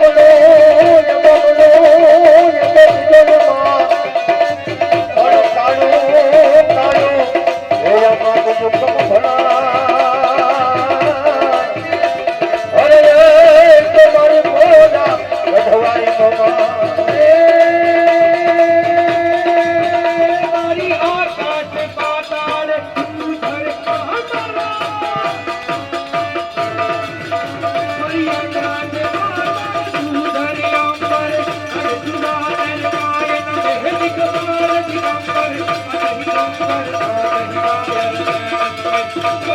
con Yeah.